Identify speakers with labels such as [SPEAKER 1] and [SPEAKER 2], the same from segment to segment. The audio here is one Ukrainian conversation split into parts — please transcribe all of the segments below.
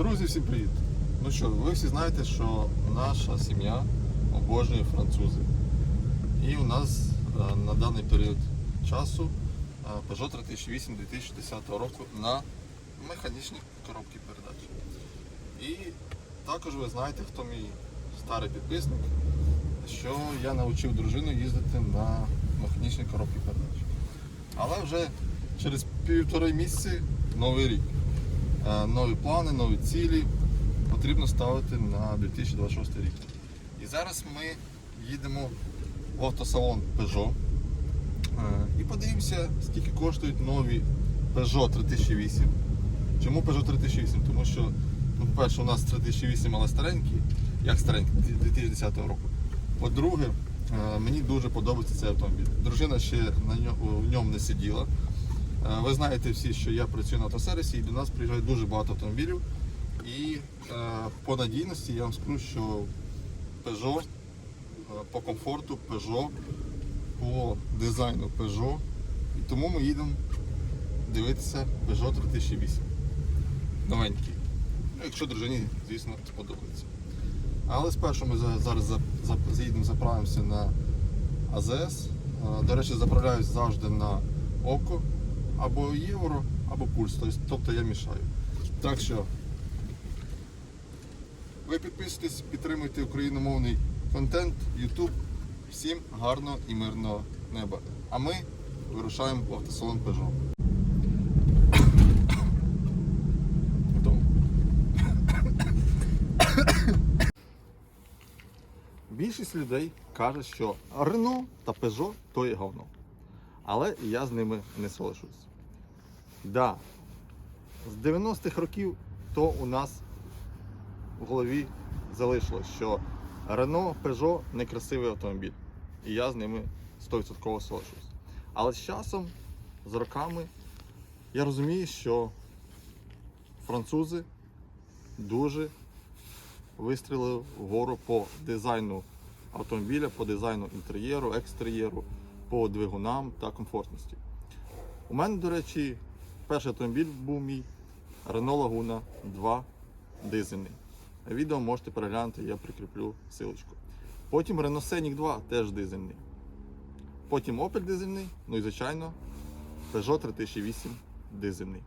[SPEAKER 1] Друзі, всім привіт! Ну що, ви всі знаєте, що наша сім'я обожнює французи. І у нас е, на даний період часу е, Peugeot 3008 2010 року на механічній коробці передач. І також ви знаєте, хто мій старий підписник, що я навчив дружину їздити на механічній коробці передач. Але вже через півтори місяці новий рік. Нові плани, нові цілі потрібно ставити на 2026 рік. І зараз ми їдемо в автосалон Peugeot і подивимося, скільки коштують нові Peugeot 3008. Чому Peugeot 3008? Тому що, ну, по-перше, у нас 3008, але старенький, як старенький, 2010 року. По-друге, мені дуже подобається цей автомобіль. Дружина ще на ньому, в ньому не сиділа. Е, Ви знаєте всі, що я працюю на автосервісі і до нас приїжджає дуже багато автомобілів. І е, по надійності я вам скажу, що Peugeot е, по комфорту Peugeot, по дизайну Peugeot. І тому ми їдемо дивитися Peugeot 3008. Новенький. Ну, якщо дружині, звісно, сподобається. Але спершу ми зараз за- за- заїдемо, заправимося на АЗС. До речі, заправляюсь завжди на око або євро, або пульс. Тобто- я мішаю. Так що ви підписуйтесь, підтримуйте україномовний контент, YouTube. Всім гарного і мирного неба. А ми вирушаємо в автосалон Peugeot. Більшість людей каже, що Renault та Peugeot то є говно. Але я з ними не соглашусь. Да, з 90-х років то у нас в голові залишилось, що Renault, Peugeot некрасивий автомобіль. І я з ними 100% соглашусь. Але з часом, з роками, я розумію, що французи дуже вистрілили вгору по дизайну автомобіля, по дизайну інтер'єру, екстер'єру, по двигунам та комфортності. У мене, до речі, перший автомобіль був мій Renault Laguna 2 дизельний. Відео можете переглянути, я прикріплю силочку. Потім Renault Scenic 2 теж дизельний. Потім Opel дизельний, ну і звичайно Peugeot 3008 дизельний.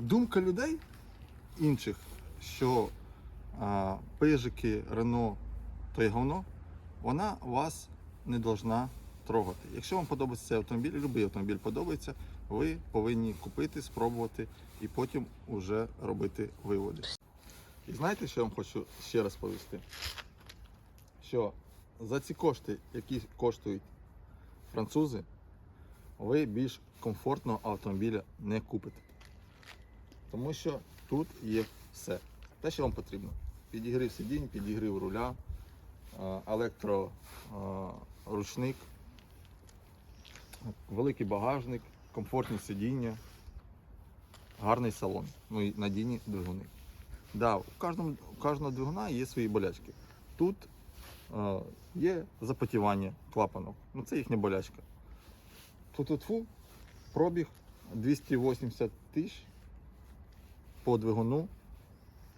[SPEAKER 1] Думка людей інших, що а, пижики, Рено то є говно, вона вас не должна трогати. Якщо вам подобається цей автомобіль, будь-який автомобіль подобається, ви повинні купити, спробувати і потім вже робити виводи. І знаєте, що я вам хочу ще раз повісти? Що за ці кошти, які коштують французи, ви більш комфортного автомобіля не купите. Тому що тут є все. Те, що вам потрібно. Підігрів сидінь, підігрів руля, е, електроручник, великий багажник, комфортні сидіння, гарний салон, ну і надійні двигуни. Да, у, кожному, у кожного двигуна є свої болячки. Тут е, є запотівання клапанок, ну це їхня болячка. Тут фу, пробіг 280 тисяч по двигуну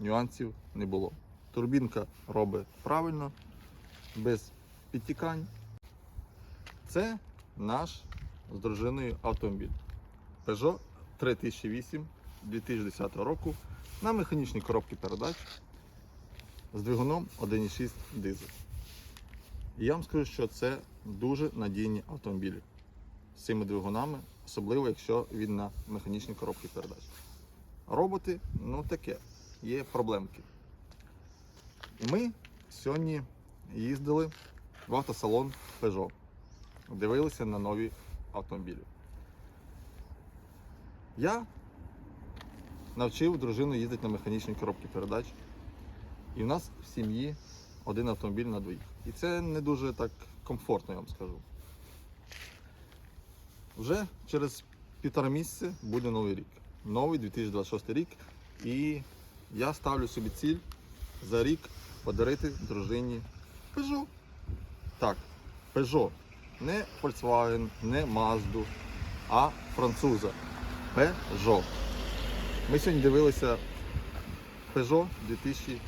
[SPEAKER 1] нюансів не було. Турбінка робить правильно, без підтікань. Це наш з дружиною автомобіль. Peugeot 3008 2010 року на механічній коробці передач з двигуном 1.6 дизель. І я вам скажу, що це дуже надійні автомобілі з цими двигунами, особливо якщо він на механічній коробці передач. Роботи, ну таке, є проблемки. Ми сьогодні їздили в автосалон Peugeot, дивилися на нові автомобілі. Я навчив дружину їздити на механічній коробці передач. І в нас в сім'ї один автомобіль на двоїх. І це не дуже так комфортно, я вам скажу. Вже через півтора місяця буде новий рік. Новий 2026 рік. І я ставлю собі ціль за рік подарити дружині Peugeot. Так, Peugeot. Не Volkswagen, не Mazda, а француза. Peugeot. Ми сьогодні дивилися Peugeot 2008,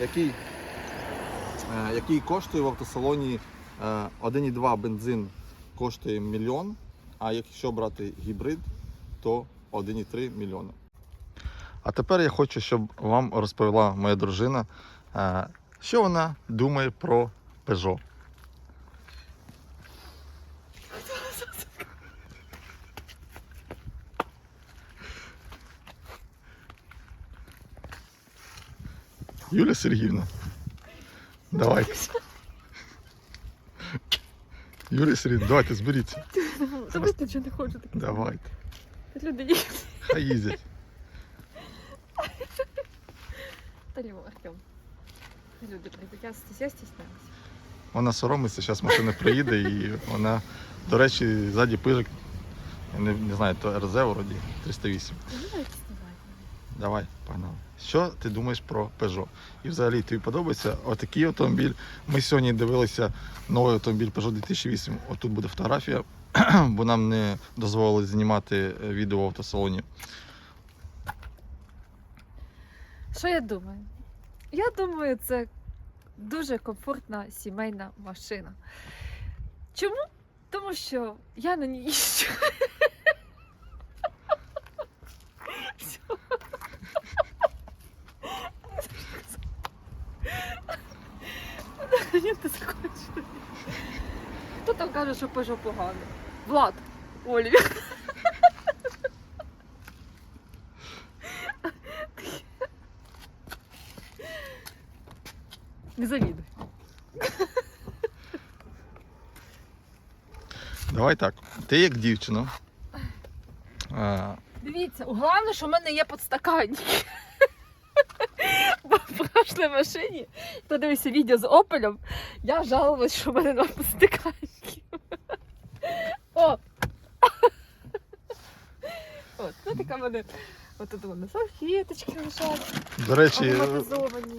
[SPEAKER 1] який, е, який коштує в автосалоні е, 1,2 бензин коштує мільйон, а якщо брати гібрид, то 1,3 мільйона. А тепер я хочу, щоб вам розповіла моя дружина, е, що вона думає про Peugeot. Юля Сергіївна. Давайте. Юлія Сергіївна, давайте зберіться.
[SPEAKER 2] Ви нічого не хочу таке.
[SPEAKER 1] Давайте.
[SPEAKER 2] Люди їдуть.
[SPEAKER 1] Хай їздять.
[SPEAKER 2] Та Льво, Артем. Люди прийдуть, я стісняюся.
[SPEAKER 1] Вона соромиться, зараз машина приїде і вона, до речі, ззаді пижик. Я Не, не знаю, то РЗ вроді 308. Давай, погнали. Що ти думаєш про Peugeot? І взагалі тобі подобається отакий автомобіль. Ми сьогодні дивилися новий автомобіль Peugeot 2008. Отут буде фотографія, бо нам не дозволили знімати е, відео в автосалоні.
[SPEAKER 2] Що я думаю? Я думаю, це дуже комфортна сімейна машина. Чому? Тому що я на ній їжджу. Ні, ти закончила. Хто там каже, що Peugeot погано? Влад, Олі. Не завідуй.
[SPEAKER 1] Давай так. Ти як дівчина. е,
[SPEAKER 2] Дивіться, головне, що в мене є подстаканник. Бо в машині, хто дивився відео з Опелем, я жалувалась, що в мене немає подстаканників. О! От, ну така в мене. От тут салфеточки лежать,
[SPEAKER 1] До речі,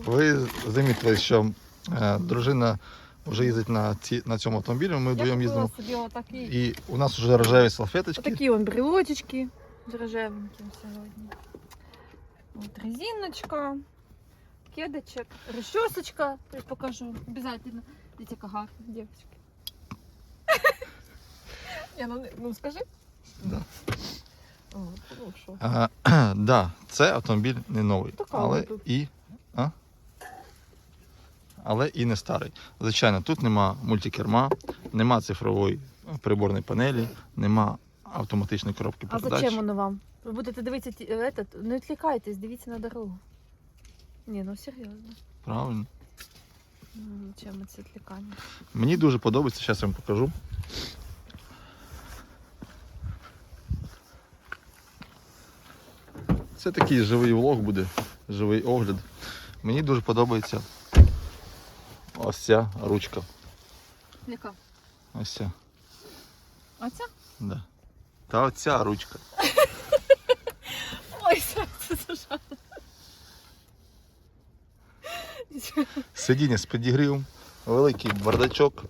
[SPEAKER 1] ви замітили, що е, дружина вже їздить на, ці, на цьому автомобілі. Ми
[SPEAKER 2] Я
[SPEAKER 1] вдвоєм
[SPEAKER 2] купила
[SPEAKER 1] їздимо.
[SPEAKER 2] собі отакі,
[SPEAKER 1] І у нас вже рожеві салфеточки.
[SPEAKER 2] отакі вон брелочечки з рожевеньким сьогодні. От резиночка, кедочек, расчесочка. Я покажу обязательно. Яка гарна, дівчатки. Я, ну, ну скажи.
[SPEAKER 1] Да.
[SPEAKER 2] О, ну що.
[SPEAKER 1] А, да, це автомобіль не новий,
[SPEAKER 2] Така
[SPEAKER 1] але
[SPEAKER 2] тут.
[SPEAKER 1] і, а? але і не старий. Звичайно, тут нема мультикерма, нема цифрової приборної панелі, нема автоматичної коробки
[SPEAKER 2] А
[SPEAKER 1] передач.
[SPEAKER 2] зачем воно вам? Ви будете дивитися, ті- этот, не відвлікайтесь, дивіться на дорогу. Ні, ну серйозно.
[SPEAKER 1] Правильно.
[SPEAKER 2] Ну, Зачем це відвлікання?
[SPEAKER 1] Мені дуже подобається, зараз я вам покажу. Це такий живий влог буде, живий огляд. Мені дуже подобається ось ця ручка.
[SPEAKER 2] Яка?
[SPEAKER 1] Ось ця.
[SPEAKER 2] Оця?
[SPEAKER 1] Да. Та оця ручка. Сидіння з підігрівом, великий бардачок,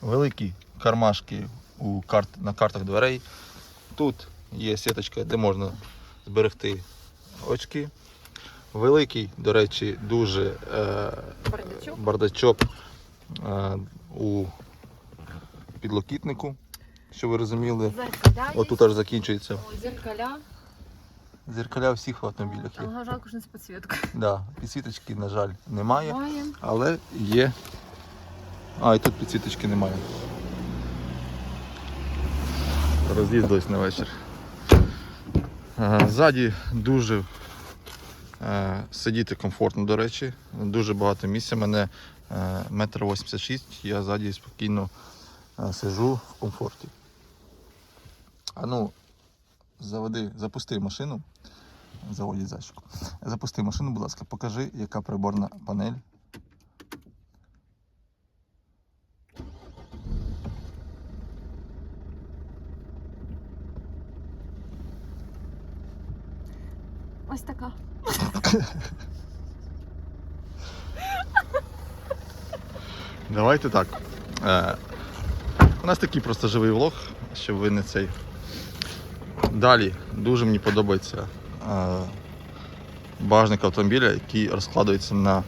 [SPEAKER 1] великі кармашки у карт, на картах дверей. Тут є сіточка, де можна зберегти очки. Великий, до речі, дуже е,
[SPEAKER 2] Бардачок.
[SPEAKER 1] бардачок е, у підлокітнику, щоб ви розуміли.
[SPEAKER 2] Зеркаля.
[SPEAKER 1] Отут аж закінчується.
[SPEAKER 2] Зеркаля.
[SPEAKER 1] Зеркаля у всіх автомобілях є.
[SPEAKER 2] Ага, жалко, що не з підсвіткою.
[SPEAKER 1] Да, підсвіточки, на жаль, немає.
[SPEAKER 2] Має.
[SPEAKER 1] Але є. А, і тут підсвіточки немає. Роз'їздились на вечір. Е, Ззаді дуже е, сидіти комфортно, до речі. Дуже багато місця. Мене е, метр вісімдесят шість, я ззаді спокійно е, сижу в комфорті. А ну, заведи, запусти машину. Заводять зайчику. Запусти машину, будь ласка, покажи, яка приборна панель.
[SPEAKER 2] Ось така.
[SPEAKER 1] Давайте так. Е, у нас такий просто живий влог, щоб ви не цей Далі дуже мені подобається е, багажник автомобіля, який розкладається на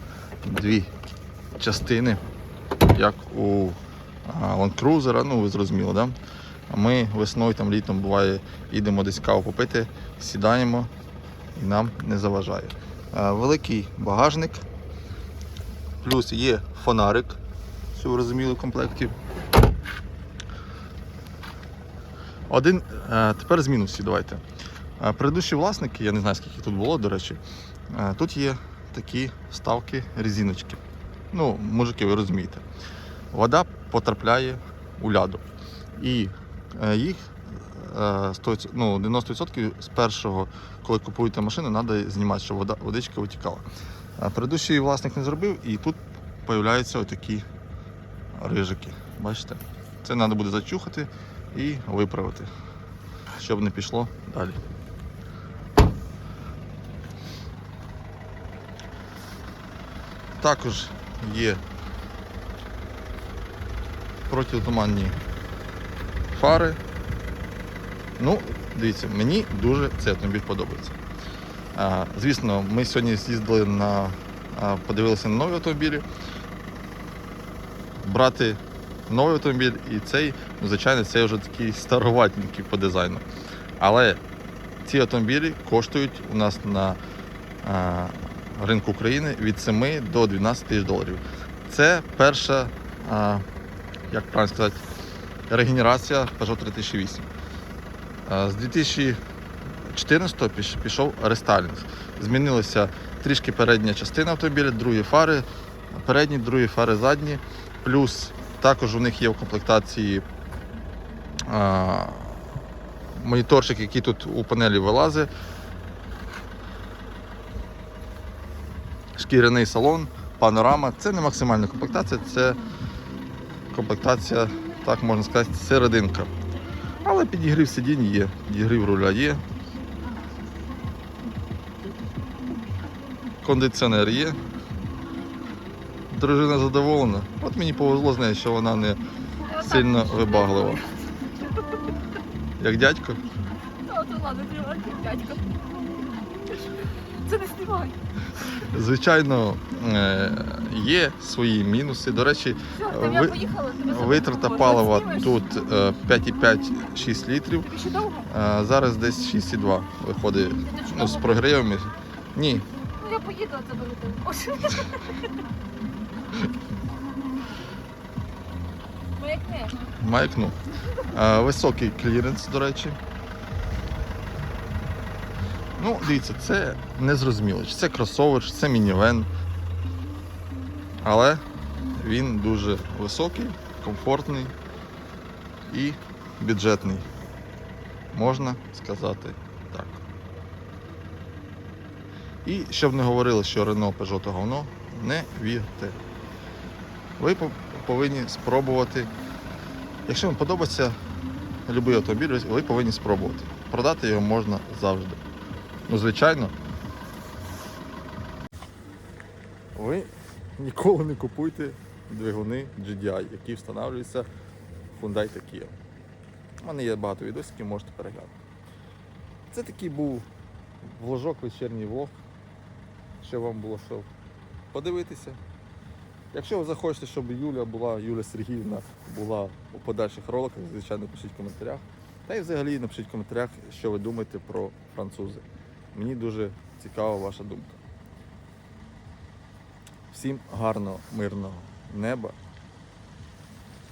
[SPEAKER 1] дві частини, як у е, Land Cruiser, ну ви зрозуміли, да? Ми весною, там літом буває, їдемо десь каву попити, сідаємо і нам не заважає. Е, Великий багажник, плюс є фонарик, що ви розуміли в. Один, е, тепер з мінусів давайте. Е, Предыдущі власники, я не знаю скільки тут було, до речі, е, тут є такі вставки резиночки. Ну, мужики, ви розумієте. Вода потрапляє у ляду. І їх 100%, ну, 90% з першого, коли купуєте машину, треба знімати, щоб вода, водичка витікала. Предыдущий власник не зробив, і тут з'являються отакі рижики. Бачите? Це треба буде зачухати і виправити, щоб не пішло далі. Також є протитуманні фари. Ну, дивіться, мені дуже цей автомобіль подобається. А, звісно, ми сьогодні з'їздили на подивилися на нові автомобілі. Брати новий автомобіль і цей, ну, звичайно, це вже такий староватненький по дизайну. Але ці автомобілі коштують у нас на а, ринку України від 7 до 12 тисяч доларів. Це перша, а, як правильно сказати, регенерація Peugeot 3008. А, З 2014 піш- пішов рестайлінг. Змінилася трішки передня частина автомобіля, другі фари, передні, другі фари задні. Плюс також у них є в комплектації а, моніторчик, який тут у панелі вилазить. Шкіряний салон, панорама. Це не максимальна комплектація, це комплектація, так можна сказати, серединка. Але підігрів сидінь є, підігрів руля є. Кондиціонер є. Дружина задоволена. От мені повезло з нею, що вона не сильно вибаглива. Як дядько.
[SPEAKER 2] Ладно, знімай, дядько. Це не знімай.
[SPEAKER 1] Звичайно, е, є свої мінуси. До речі, витрата палива тут е, 5,5-6 літрів.
[SPEAKER 2] Тобі ще довго?
[SPEAKER 1] а Зараз десь 6,2 виходить ну, з
[SPEAKER 2] чудово?
[SPEAKER 1] прогрівами. Ні,
[SPEAKER 2] Ну я поїду, а тебе не Ось. Маякни.
[SPEAKER 1] маякну. Е, Високий кліренс, до речі. Ну, дивіться, це незрозуміло. Чи це кросовер, чи це мінівен. Але він дуже високий, комфортний і бюджетний. Можна сказати так. І щоб не говорили, що Renault Peugeot говно, не вірте. Ви повинні спробувати. Якщо вам подобається будь-який автомобіль, ви повинні спробувати. Продати його можна завжди. Ну, звичайно. Ви ніколи не купуйте двигуни GDI, які встановлюються в Hyundai Kia. У мене є багато відосиків, можете переглянути. Це такий був вложок вечірній влог, щоб вам було що подивитися. Якщо ви захочете, щоб Юля була, Юля Сергіївна була у подальших роликах, звичайно, пишіть в коментарях. Та й взагалі напишіть в коментарях, що ви думаєте про французи. Мені дуже цікава ваша думка. Всім гарного, мирного неба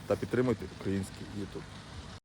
[SPEAKER 1] та підтримуйте український YouTube.